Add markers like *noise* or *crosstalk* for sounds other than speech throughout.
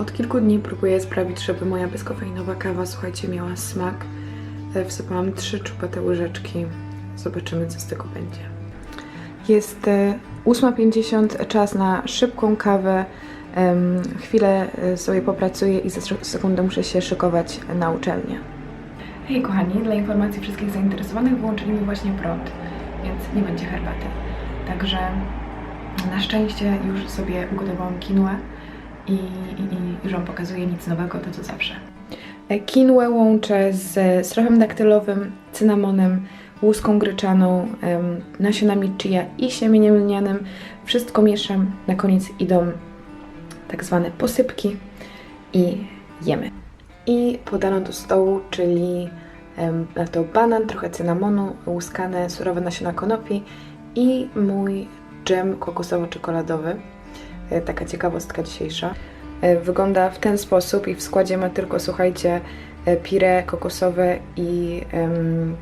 Od kilku dni próbuję sprawić, żeby moja bezkofeinowa kawa, słuchajcie, miała smak. E, Wsypałam trzy czupate łyżeczki. Zobaczymy, co z tego będzie. Jest e, 8.50, czas na szybką kawę. Chwilę e, sobie popracuję i za sekundę muszę się szykować na uczelnię. Hej kochani, dla informacji wszystkich zainteresowanych wyłączyli mi właśnie prąd, więc nie będzie herbaty. Także na szczęście już sobie ugotowałam kinłę i, i, i już Wam pokazuję nic nowego, to co zawsze. Kinłę łączę z srochem daktylowym, cynamonem, łuską gryczaną, nasionami chia i siemieniem lnianym. Wszystko mieszam. Na koniec idą tak zwane posypki i jemy. I podano do stołu, czyli na to banan, trochę cynamonu, łuskane surowe nasiona konopi i mój dżem kokosowo-czekoladowy. E, Taka ciekawostka dzisiejsza. E, Wygląda w ten sposób i w składzie ma tylko, słuchajcie, e, pire kokosowe i em,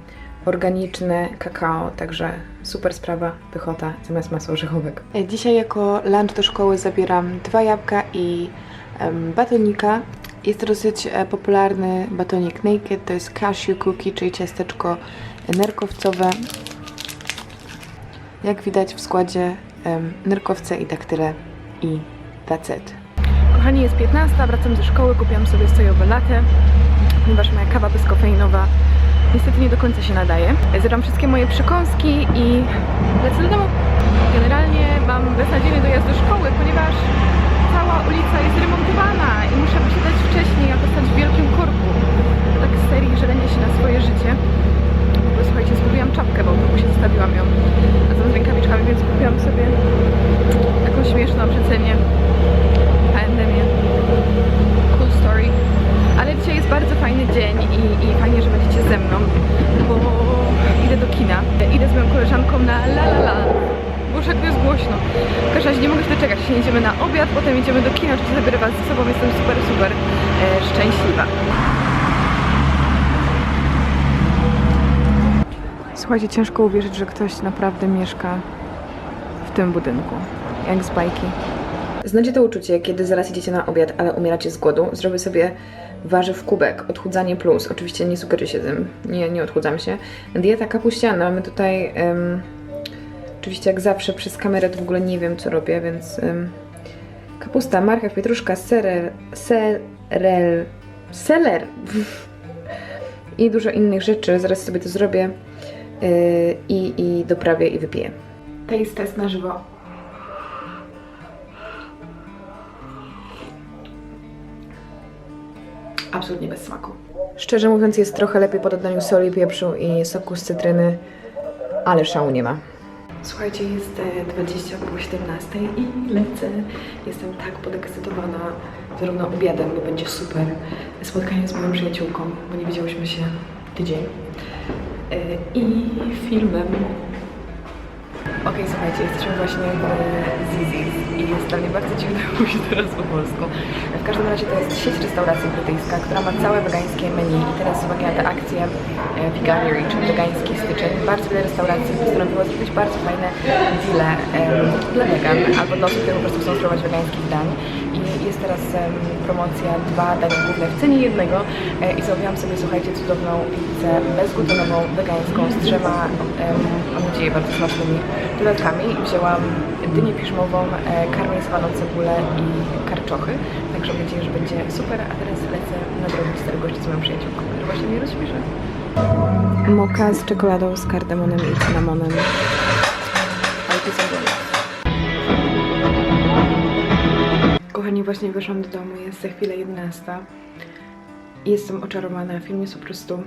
organiczne kakao, także super sprawa, pychota zamiast masła orzechowego. Dzisiaj jako lunch do szkoły zabieram dwa jabłka i em, batonika. Jest dosyć popularny batonik Naked, to jest cashew cookie, czyli ciasteczko nerkowcowe. Jak widać w składzie em, nerkowce i daktyle i it. Kochani, jest 15, wracam ze szkoły, kupiłam sobie sojowe latte, ponieważ moja kawa bezkofeinowa niestety nie do końca się nadaje. Zjadam wszystkie moje przekąski i lecę do domu. Generalnie mam beznadziejny dojazd do szkoły, ponieważ cała ulica jest remontowana i muszę wysiadać wcześniej, a stać w wielkim korku. Tak z serii żalenia się na swoje życie. Bo słuchajcie, zgubiłam czapkę, bo w autobusie zostawiłam ją razem z rękawiczkami, więc kupiłam sobie taką śmieszną przecenie H&M-ie. Cool story. Ale dzisiaj jest bardzo fajny dzień i, i fajnie, że będziecie ze mną, bo idę do kina. Idę z moją koleżanką na La La La. Boże, jak to jest głośno. W każdym razie nie mogę się doczekać. Dzisiaj Jedziemy na obiad, potem idziemy do kina. Oczywiście zabiorę Was ze sobą. Jestem super, super e, szczęśliwa. Słuchajcie, ciężko uwierzyć, że ktoś naprawdę mieszka w tym budynku. Jak z bajki. Znacie to uczucie, kiedy zaraz idziecie na obiad, ale umieracie z głodu? Zrobię sobie warzyw kubek, odchudzanie plus. Oczywiście nie sugeruję się tym, nie, nie odchudzam się. Dieta kapuściana. Mamy tutaj, oczywiście jak zawsze przez kamerę to w ogóle nie wiem co robię, więc em, kapusta, marchew, pietruszka, serer, serel, seler *laughs* i dużo innych rzeczy. Zaraz sobie to zrobię yy, i, i doprawię i wypiję. Taste test na żywo. absolutnie bez smaku. Szczerze mówiąc, jest trochę lepiej po dodaniu soli, pieprzu i soku z cytryny, ale szału nie ma. Słuchajcie, jest e, 20 po 17 i lecę. Jestem tak podekscytowana zarówno obiadem, bo będzie super, spotkanie z moją przyjaciółką, bo nie widziałyśmy się tydzień, e, i filmem Okej, słuchajcie, jesteśmy właśnie i jest dla mnie bardzo dziwne *laughs* mówić teraz po polsku. W każdym razie to jest sieć restauracji brytyjska, która ma całe wegańskie menu i teraz uwagi na tę akcję Veganuary, czyli wegański styczeń, bardzo wiele restauracji postanowiło zrobić bardzo fajne deale em, dla wegan albo dla osób, które po prostu chcą spróbować wegańskich dań jest teraz promocja dwa dania główne w cenie jednego e, i zrobiłam sobie, słuchajcie, cudowną pizzę bezglutenową, wegańską z trzema, em, mam nadzieję, bardzo smacznymi dodatkami. Wzięłam dynię piżmową, e, karmelizowaną cebulę i karczochy, także mam nadzieję, że będzie super, a teraz lecę nadrobić stary gości z moją przyjaciółką, która właśnie mnie rozśmieszy. Moka z czekoladą, z kardemonem i cynamonem. Ale to. Kochani, właśnie wyszłam do domu, jest za chwilę 11. I Jestem oczarowana. Film jest po prostu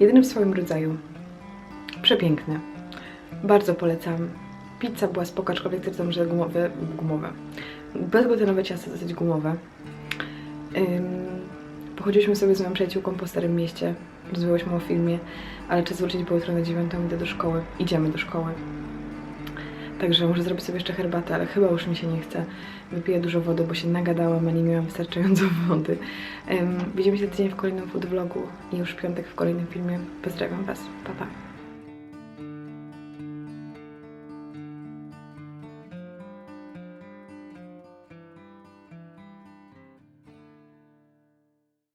jedyny w swoim rodzaju. Przepiękny. Bardzo polecam. Pizza była spoko, aczkolwiek twierdzam, że gumowe, gumowe. Bezglutenowe ciasto dosyć gumowe. Ym, pochodziliśmy sobie z moją przyjaciółką po Starym Mieście. Rozmawiałyśmy o filmie, ale czas wrócić, bo jutro na dziewiątą idę do szkoły. Idziemy do szkoły. Także muszę zrobić sobie jeszcze herbatę, ale chyba już mi się nie chce. Wypiję dużo wody, bo się nagadałam, a nie miałam wystarczająco *laughs* wody. Um, widzimy się za tydzień w kolejnym food vlogu i już w piątek w kolejnym filmie. Pozdrawiam Was. Pa, pa.